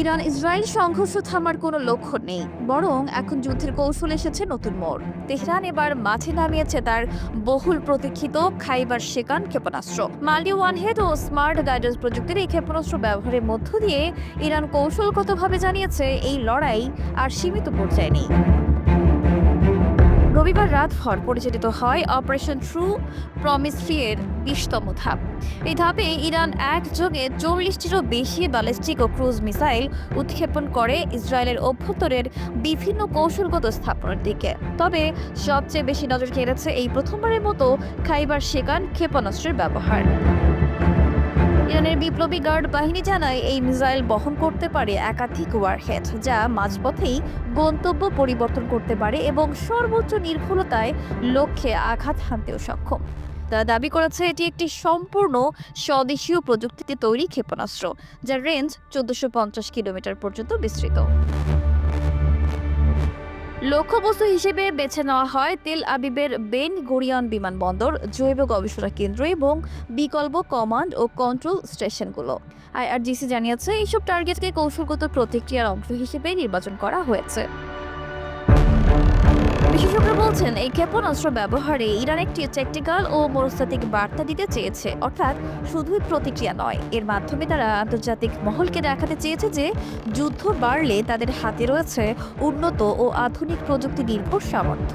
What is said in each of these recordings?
Iran Israel সংঘর্ষ থামার কোনো লক্ষ্য নেই, বরং এখন যুদ্ধের কৌশল এসেছে নতুন মোড়। তেহরান এবার মাঠে নামিয়েছে তার বহুল প্রতীক্ষিত খাইবার শেকান ক্ষেপণাস্ত্র। মাল্টি ওয়ানহেড ও স্মার্ট গাইডেন্স প্রযুক্তির এই ক্ষেপণাস্ত্র ব্যবহারের মধ্য দিয়ে ইরান কৌশলগতভাবে জানিয়েছে, এই লড়াই আর সীমিত পর্যায়ে নেই। রবিবার রাত ভর পরিচালিত হয় অপারেশন ট্রু প্রমিস থ্রি এর বিশতম ধাপ। এই ধাপে ইরান একযোগে চল্লিশটিরও বেশি ব্যালিস্টিক ও ক্রুজ মিসাইল উৎক্ষেপণ করে ইসরায়েলের অভ্যন্তরের বিভিন্ন কৌশলগত স্থাপনার দিকে। তবে সবচেয়ে বেশি নজর কেড়েছে এই প্রথমবারের মতো খাইবার শেকান ক্ষেপণাস্ত্রের ব্যবহার। ইরানের বিপ্লবী গার্ড বাহিনী জানায়, এই মিসাইল বহন করতে পারে একাধিক ওয়ারহেড যা মাঝপথেই গন্তব্য পরিবর্তন করতে পারে এবং সর্বোচ্চ নির্ভুলতায় লক্ষ্যে আঘাত হানতেও সক্ষম। তারা দাবি করেছে, এটি একটি সম্পূর্ণ স্বদেশীয় প্রযুক্তিতে তৈরি ক্ষেপণাস্ত্র, যার রেঞ্জ চোদ্দশো কিলোমিটার পর্যন্ত বিস্তৃত। লক্ষ্যবস্তু হিসেবে বেছে নেওয়া হয় তেল আবিবের বেন গরিয়ান বিমানবন্দর, জৈব গবেষণা কেন্দ্র এবং বিকল্প কমান্ড ও কন্ট্রোল স্টেশনগুলো। আইআরজিসি জানিয়েছে, এইসব টার্গেটকে কৌশলগত প্রতিক্রিয়ার অংশ হিসেবে নির্বাচন করা হয়েছে। বিশেষজ্ঞরা বলছেন, এই ক্ষেপণাস্ত্র ব্যবহারে ইরান একটি ট্যাকটিক্যাল ও মনস্তাত্ত্বিক বার্তা দিতে চেয়েছে। অর্থাৎ শুধুই প্রতিক্রিয়া নয়, এর মাধ্যমে তারা আন্তর্জাতিক মহলকে দেখাতে চেয়েছে যে যুদ্ধ বাড়লে তাদের হাতে রয়েছে উন্নত ও আধুনিক প্রযুক্তি নির্ভর সামর্থ্য।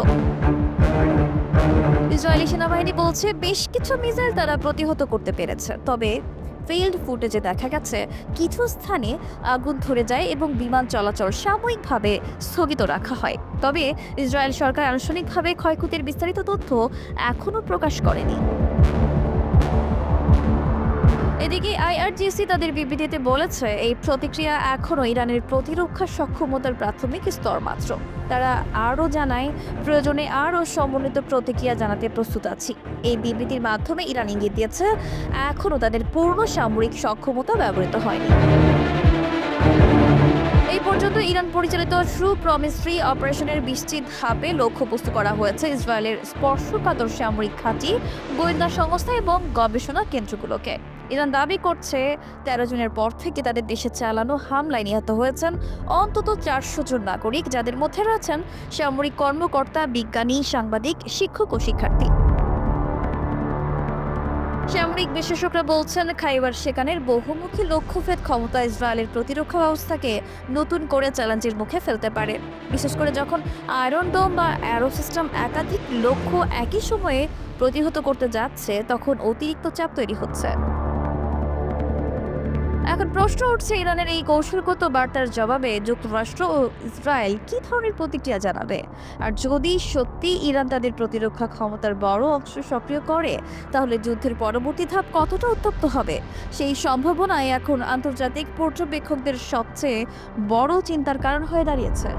ইসরায়েলি সেনাবাহিনী বলছে, বেশ কিছু মিসাইল তারা প্রতিহত করতে পেরেছে, তবে ফিল্ড ফুটেজে দেখা গেছে, কিছু স্থানে আগুন ধরে যায় এবং বিমান চলাচল সাময়িকভাবে স্থগিত রাখা হয়। তবে ইসরায়েল সরকার আনুষ্ঠানিকভাবে ক্ষয়ক্ষতির বিস্তারিত তথ্য এখনও প্রকাশ করেনি। এদিকে আইআরজিসি তাদের বিবৃতিতে বলেছে, এই প্রতিক্রিয়া এখনও ইরানের প্রতিরক্ষা সক্ষমতার প্রাথমিক স্তর মাত্র। তারা আরও জানায়, প্রয়োজনে আরও সমন্বিত প্রতিক্রিয়া জানাতে প্রস্তুত আছি। এই বিবৃতির মাধ্যমে ইরান ইঙ্গিত দিয়েছে, এখনও তাদের পূর্ণ সামরিক সক্ষমতা ব্যবহৃত হয়নি। এই পর্যন্ত ইরান পরিচালিত ট্রু প্রমিস ফ্রি অপারেশনের বিশটি ধাপে লক্ষ্যবস্তু করা হয়েছে। ইসরায়েলের স্পর্শকাতর সামরিক ঘাঁটি, গোয়েন্দা সংস্থা এবং গবেষণা কেন্দ্রগুলোকে। ইরান দাবি করছে তেরো জনের পর থেকে তাদের দেশে চালানো হামলায় নিহত হয়েছেন অন্তত চারশো জন নাগরিক, যাদের মধ্যে রয়েছেন সামরিক কর্মকর্তা, বিজ্ঞানী, সাংবাদিক, শিক্ষক ও শিক্ষার্থী। সামরিক বিশেষজ্ঞরা বলছেন, খাইবার সেখানের বহুমুখী লক্ষ্যভেদ ক্ষমতা ইসরায়েলের প্রতিরক্ষা ব্যবস্থাকে নতুন করে চ্যালেঞ্জের মুখে ফেলতে পারে। বিশেষ করে যখন আয়রন ডোম বা অ্যারো সিস্টেম একাধিক লক্ষ্য একই সময়ে প্রতিহত করতে যাচ্ছে, তখন অতিরিক্ত চাপ তৈরি হচ্ছে। এখন প্রশ্ন উঠছে ইরানের এই কৌশলগত বার্তার জবাবে যুক্তরাষ্ট্র ও ইসরায়েল কি ধরনের প্রতিক্রিয়া জানাবে? আর যদি সত্যি ইরান তাদের প্রতিরক্ষা ক্ষমতার বড় অংশ সক্রিয় করে, তাহলে যুদ্ধের পরবর্তী ধাপ কতটা উত্তপ্ত হবে? সেই সম্ভাবনায় এখন আন্তর্জাতিক পর্যবেক্ষকদের সবচেয়ে বড় চিন্তার কারণ হয়ে দাঁড়িয়েছে।